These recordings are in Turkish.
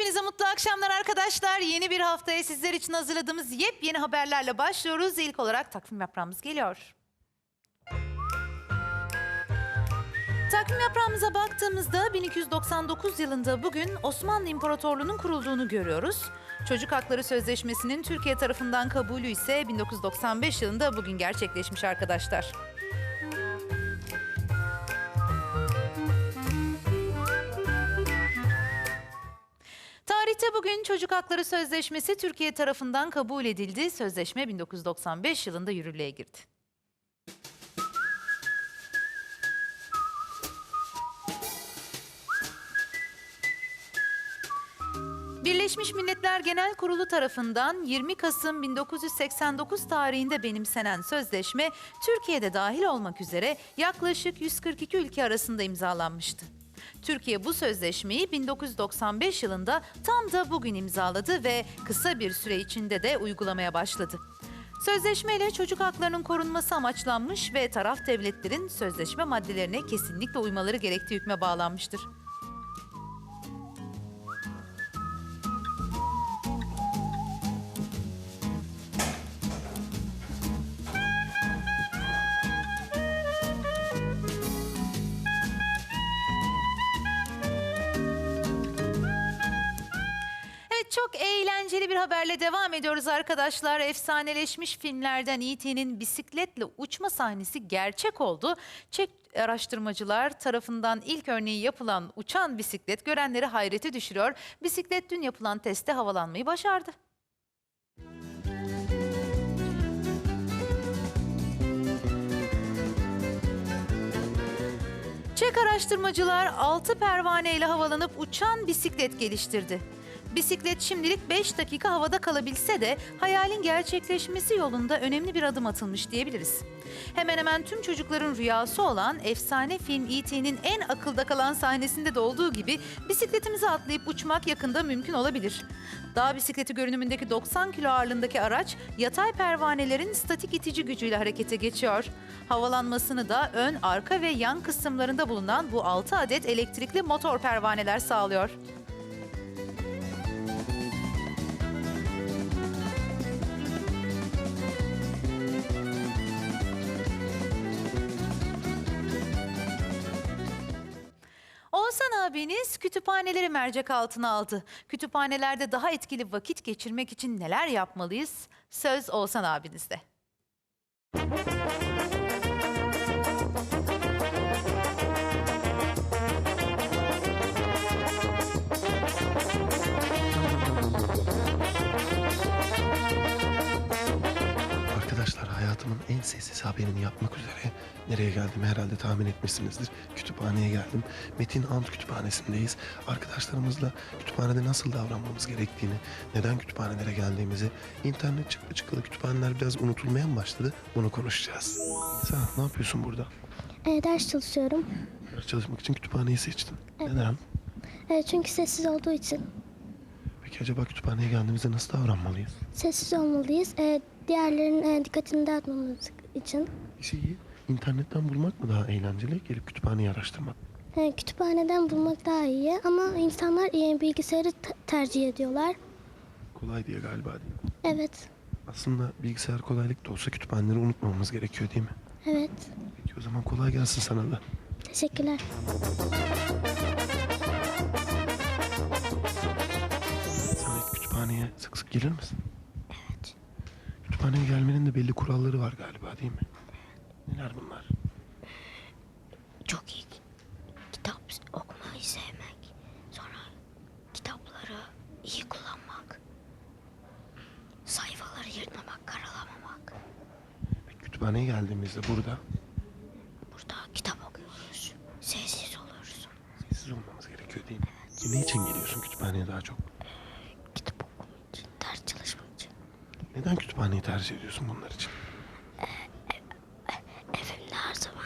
Hepinize mutlu akşamlar arkadaşlar. Yeni bir haftaya sizler için hazırladığımız yepyeni haberlerle başlıyoruz. İlk olarak takvim yaprağımız geliyor. Takvim yaprağımıza baktığımızda 1299 yılında bugün Osmanlı İmparatorluğu'nun kurulduğunu görüyoruz. Çocuk Hakları Sözleşmesi'nin Türkiye tarafından kabulü ise 1995 yılında bugün gerçekleşmiş arkadaşlar. Tarihte bugün Çocuk Hakları Sözleşmesi Türkiye tarafından kabul edildi. Sözleşme 1995 yılında yürürlüğe girdi. Birleşmiş Milletler Genel Kurulu tarafından 20 Kasım 1989 tarihinde benimsenen sözleşme Türkiye'de dahil olmak üzere yaklaşık 142 ülke arasında imzalanmıştı. Türkiye bu sözleşmeyi 1995 yılında tam da bugün imzaladı ve kısa bir süre içinde de uygulamaya başladı. Sözleşmeyle çocuk haklarının korunması amaçlanmış ve taraf devletlerin sözleşme maddelerine kesinlikle uymaları gerektiği hükme bağlanmıştır. Çok eğlenceli bir haberle devam ediyoruz arkadaşlar. Efsaneleşmiş filmlerden E.T.'nin bisikletle uçma sahnesi gerçek oldu. Çek araştırmacılar tarafından ilk örneği yapılan uçan bisiklet görenleri hayrete düşürüyor. Bisiklet dün yapılan testte havalanmayı başardı. Çek araştırmacılar 6 pervane ile havalanıp uçan bisiklet geliştirdi. Bisiklet şimdilik 5 dakika havada kalabilse de hayalin gerçekleşmesi yolunda önemli bir adım atılmış diyebiliriz. Hemen hemen tüm çocukların rüyası olan efsane film E.T.'nin en akılda kalan sahnesinde de olduğu gibi bisikletimize atlayıp uçmak yakında mümkün olabilir. Dağ bisikleti görünümündeki 90 kilo ağırlığındaki araç yatay pervanelerin statik itici gücüyle harekete geçiyor. Havalanmasını da ön, arka ve yan kısımlarında bulunan bu 6 adet elektrikli motor pervaneler sağlıyor. Abiniz kütüphaneleri mercek altına aldı. Kütüphanelerde daha etkili vakit geçirmek için neler yapmalıyız? Söz Oğuzhan abinizde. Hayatımın en sessiz haberini yapmak üzere nereye geldim herhalde tahmin etmişsinizdir. Kütüphaneye geldim. Metin Ant Kütüphanesi'ndeyiz. Arkadaşlarımızla kütüphanede nasıl davranmamız gerektiğini, neden kütüphanelere geldiğimizi, internet çıktı çıkalı kütüphaneler biraz unutulmaya mı başladı bunu konuşacağız. Sen ne yapıyorsun burada? E, ders çalışıyorum. Ders çalışmak için kütüphaneyi seçtin. Neden? E, çünkü sessiz olduğu için. Peki acaba kütüphaneye geldiğimizde nasıl davranmalıyız? Sessiz olmalıyız. E, diğerlerinin e, dikkatini dağıtmamamız için. Şeyi internetten bulmak mı daha eğlenceli, gelip kütüphaneyi araştırmak? E, kütüphaneden bulmak daha iyi ama insanlar e, bilgisayarı te- tercih ediyorlar. Kolay diye galiba değil mi? Evet, Aslında bilgisayar kolaylık da olsa kütüphaneleri unutmamamız gerekiyor değil mi? evet. Peki o zaman kolay gelsin sana da. Teşekkürler. Sık sık gelir misin? Evet. Kütüphaneye gelmenin de belli kuralları var galiba değil mi? Neler bunlar? Çok iyi. Kitap okumayı sevmek. Sonra kitapları iyi kullanmak. Sayfaları yırtmamak, karalamamak. Kütüphaneye geldiğimizde burada Burada kitap okuyoruz. Sessiz oluyoruz. sessiz olmamız gerekiyor değil mi? Ki ne için geliyorsun kütüphaneye daha çok? Kitap okumak için, ders çalışmak için. Neden kütüphaneyi tercih ediyorsun bunlar için? Evimde her zaman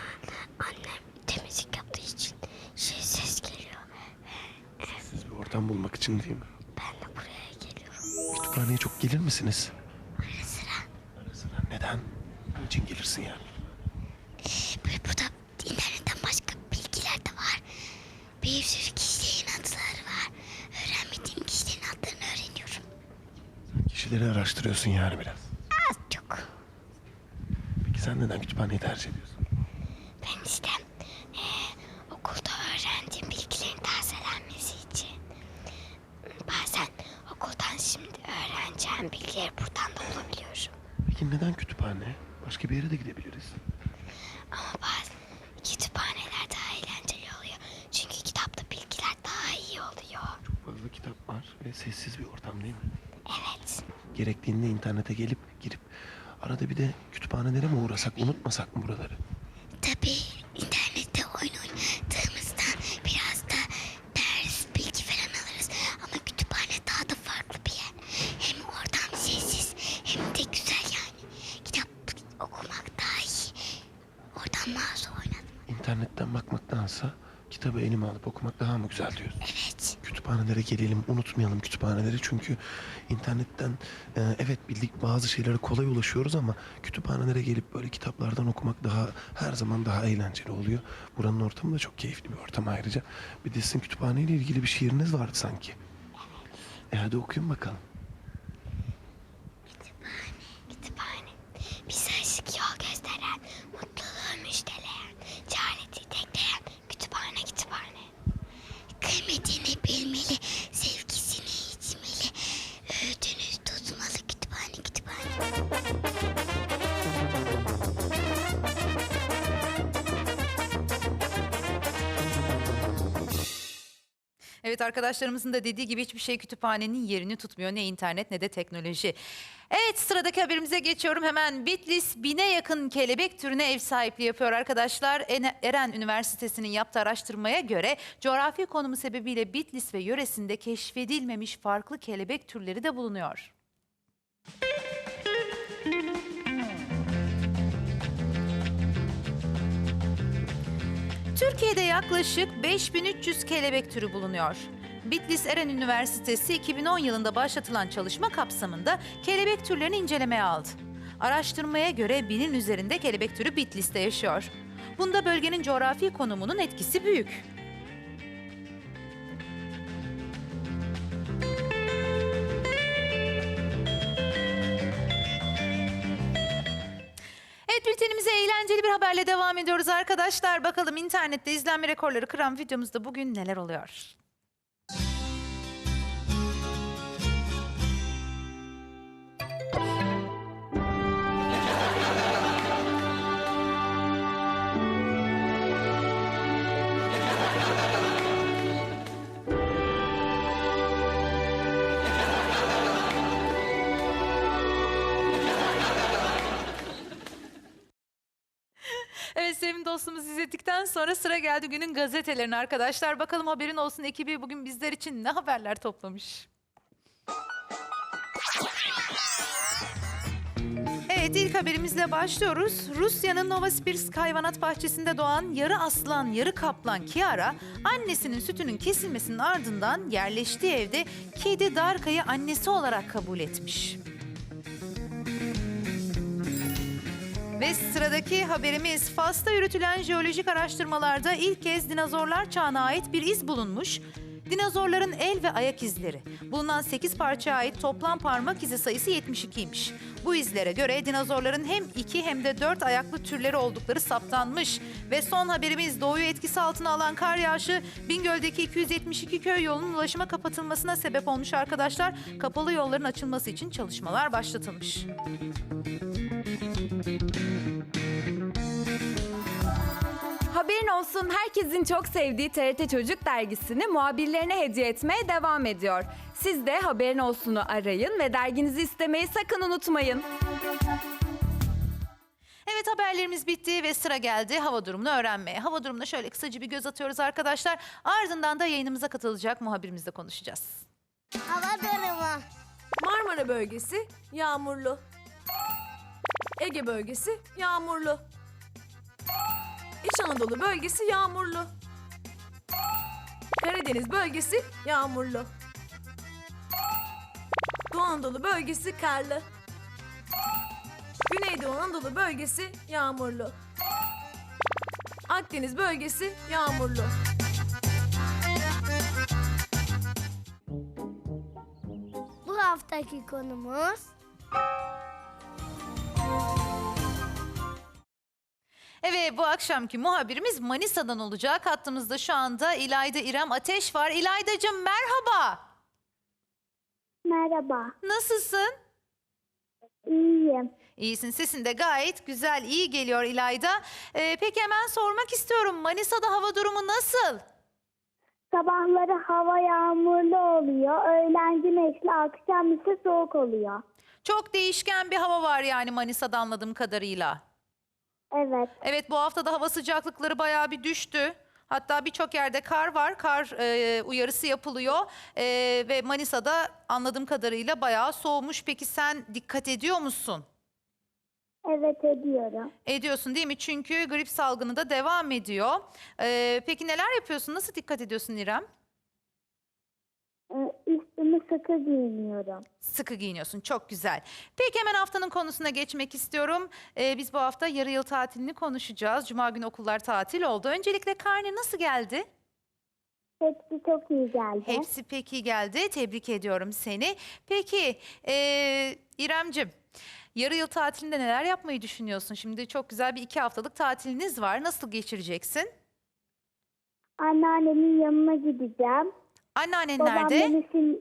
annem temizlik yaptığı için şey ses geliyor. Siz bir ortam bulmak için değil mi? Ben de buraya geliyorum. Kütüphaneye çok gelir misiniz? Ara sıra. Ara sıra neden? Niçin gelirsin yani? Böyle burada internetten başka bilgiler de var. Bir sürü bilgileri araştırıyorsun yani biraz. Az çok. Peki sen neden kütüphaneyi tercih ediyorsun? Ben işte eee, okulda öğrendiğim bilgilerin tazelenmesi için bazen okuldan şimdi öğreneceğim bilgileri buradan da bulabiliyorum. Peki neden kütüphane? Başka bir yere de gidebiliriz. Ama bazen kütüphaneler daha eğlenceli oluyor. Çünkü kitapta bilgiler daha iyi oluyor. Çok fazla kitap var ve sessiz bir ortam değil mi? Evet. Gerektiğinde internete gelip girip arada bir de kütüphanelere mi uğrasak unutmasak mı buraları? Tabii internette oyun oynadığımızda biraz da ders bilgi falan alırız. Ama kütüphane daha da farklı bir yer. Hem ortam sessiz hem de güzel yani. Kitap okumak daha iyi. Oradan mouse oynadım. İnternetten bakmaktansa kitabı elime alıp okumak daha mı güzel diyorsun? Evet. Kütüphanelere gelelim, unutmayalım kütüphaneleri çünkü internetten e, evet bildik bazı şeylere kolay ulaşıyoruz ama kütüphanelere gelip böyle kitaplardan okumak daha her zaman daha eğlenceli oluyor. Buranın ortamı da çok keyifli bir ortam ayrıca. Bir de sizin kütüphaneyle ilgili bir şiiriniz vardı sanki. E hadi okuyun bakalım. Evet arkadaşlarımızın da dediği gibi hiçbir şey kütüphanenin yerini tutmuyor. Ne internet ne de teknoloji. Evet sıradaki haberimize geçiyorum. Hemen Bitlis bine yakın kelebek türüne ev sahipliği yapıyor arkadaşlar. Eren Üniversitesi'nin yaptığı araştırmaya göre coğrafi konumu sebebiyle Bitlis ve yöresinde keşfedilmemiş farklı kelebek türleri de bulunuyor. Türkiye'de yaklaşık 5300 kelebek türü bulunuyor. Bitlis Eren Üniversitesi 2010 yılında başlatılan çalışma kapsamında kelebek türlerini incelemeye aldı. Araştırmaya göre binin üzerinde kelebek türü Bitlis'te yaşıyor. Bunda bölgenin coğrafi konumunun etkisi büyük. Haberle devam ediyoruz arkadaşlar. Bakalım internette izlenme rekorları kıran videomuzda bugün neler oluyor? İzledikten sonra sıra geldi günün gazetelerine arkadaşlar. Bakalım haberin olsun ekibi bugün bizler için ne haberler toplamış. Evet ilk haberimizle başlıyoruz. Rusya'nın Novosibirsk hayvanat bahçesinde doğan yarı aslan yarı kaplan Kiara annesinin sütünün kesilmesinin ardından yerleştiği evde kedi Darka'yı annesi olarak kabul etmiş. Ve sıradaki haberimiz Fas'ta yürütülen jeolojik araştırmalarda ilk kez dinozorlar çağına ait bir iz bulunmuş. Dinozorların el ve ayak izleri. Bulunan 8 parçaya ait toplam parmak izi sayısı 72'ymiş. Bu izlere göre dinozorların hem 2 hem de 4 ayaklı türleri oldukları saptanmış. Ve son haberimiz doğuyu etkisi altına alan kar yağışı Bingöl'deki 272 köy yolunun ulaşıma kapatılmasına sebep olmuş arkadaşlar. Kapalı yolların açılması için çalışmalar başlatılmış. Haberin olsun herkesin çok sevdiği TRT Çocuk dergisini muhabirlerine hediye etmeye devam ediyor. Siz de Haberin Olsun'u arayın ve derginizi istemeyi sakın unutmayın. Evet haberlerimiz bitti ve sıra geldi hava durumunu öğrenmeye. Hava durumuna şöyle kısaca bir göz atıyoruz arkadaşlar. Ardından da yayınımıza katılacak muhabirimizle konuşacağız. Hava durumu. Marmara bölgesi yağmurlu. Ege bölgesi yağmurlu. İç Anadolu bölgesi yağmurlu. Karadeniz bölgesi yağmurlu. Doğu Anadolu bölgesi karlı. Güneydoğu Anadolu bölgesi yağmurlu. Akdeniz bölgesi yağmurlu. Bu haftaki konumuz Evet bu akşamki muhabirimiz Manisa'dan olacak. Hattımızda şu anda İlayda İrem Ateş var. İlaydacığım merhaba. Merhaba. Nasılsın? İyiyim. İyisin sesin de gayet güzel iyi geliyor İlayda. Ee, peki hemen sormak istiyorum Manisa'da hava durumu nasıl? Sabahları hava yağmurlu oluyor. Öğlen güneşli, akşam ise soğuk oluyor. Çok değişken bir hava var yani Manisa'da anladığım kadarıyla. Evet. Evet bu hafta da hava sıcaklıkları bayağı bir düştü. Hatta birçok yerde kar var. Kar e, uyarısı yapılıyor. E, ve Manisa'da anladığım kadarıyla bayağı soğumuş. Peki sen dikkat ediyor musun? Evet ediyorum. Ediyorsun değil mi? Çünkü grip salgını da devam ediyor. E, peki neler yapıyorsun? Nasıl dikkat ediyorsun İrem? Sıkı giyiniyorum. Sıkı giyiniyorsun. Çok güzel. Peki hemen haftanın konusuna geçmek istiyorum. Ee, biz bu hafta yarı yıl tatilini konuşacağız. Cuma günü okullar tatil oldu. Öncelikle karne nasıl geldi? Hepsi çok iyi geldi. Hepsi pek iyi geldi. Tebrik ediyorum seni. Peki ee, İremcim, yarı yıl tatilinde neler yapmayı düşünüyorsun? Şimdi çok güzel bir iki haftalık tatiliniz var. Nasıl geçireceksin? Anneannemin yanına gideceğim. Anneannen Babam nerede? beni.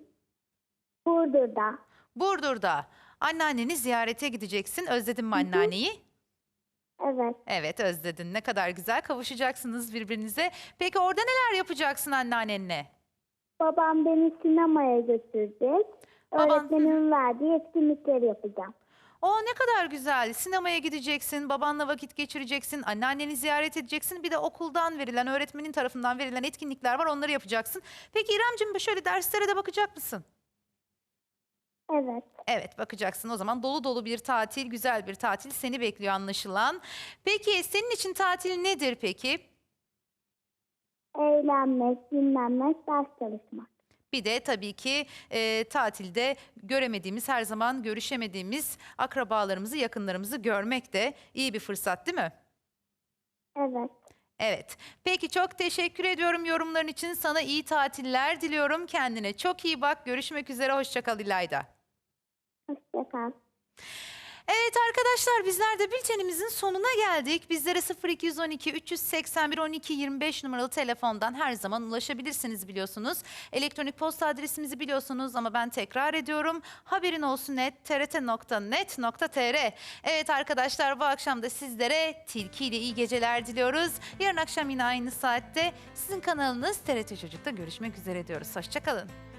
Burdur'da. Burdur'da. Anneanneni ziyarete gideceksin. Özledin mi anneanneyi? Evet. Evet özledin. Ne kadar güzel kavuşacaksınız birbirinize. Peki orada neler yapacaksın anneannenle? Babam beni sinemaya götürecek. Baban- Öğretmenimin verdiği etkinlikleri yapacağım. O ne kadar güzel. Sinemaya gideceksin, babanla vakit geçireceksin, anneanneni ziyaret edeceksin. Bir de okuldan verilen, öğretmenin tarafından verilen etkinlikler var. Onları yapacaksın. Peki İremciğim şöyle derslere de bakacak mısın? Evet. Evet bakacaksın. O zaman dolu dolu bir tatil, güzel bir tatil seni bekliyor anlaşılan. Peki senin için tatil nedir peki? Eğlenmek, dinlenmek, ders çalışmak. Bir de tabii ki e, tatilde göremediğimiz, her zaman görüşemediğimiz akrabalarımızı, yakınlarımızı görmek de iyi bir fırsat değil mi? Evet. Evet. Peki çok teşekkür ediyorum yorumların için. Sana iyi tatiller diliyorum. Kendine çok iyi bak. Görüşmek üzere. Hoşçakal İlayda. Hoşçakal. Evet arkadaşlar bizler de bültenimizin sonuna geldik. Bizlere 0212 381 12 25 numaralı telefondan her zaman ulaşabilirsiniz biliyorsunuz. Elektronik posta adresimizi biliyorsunuz ama ben tekrar ediyorum. Haberin olsun net trt.net.tr Evet arkadaşlar bu akşam da sizlere Tilki ile iyi geceler diliyoruz. Yarın akşam yine aynı saatte sizin kanalınız TRT Çocuk'ta görüşmek üzere diyoruz. Hoşçakalın.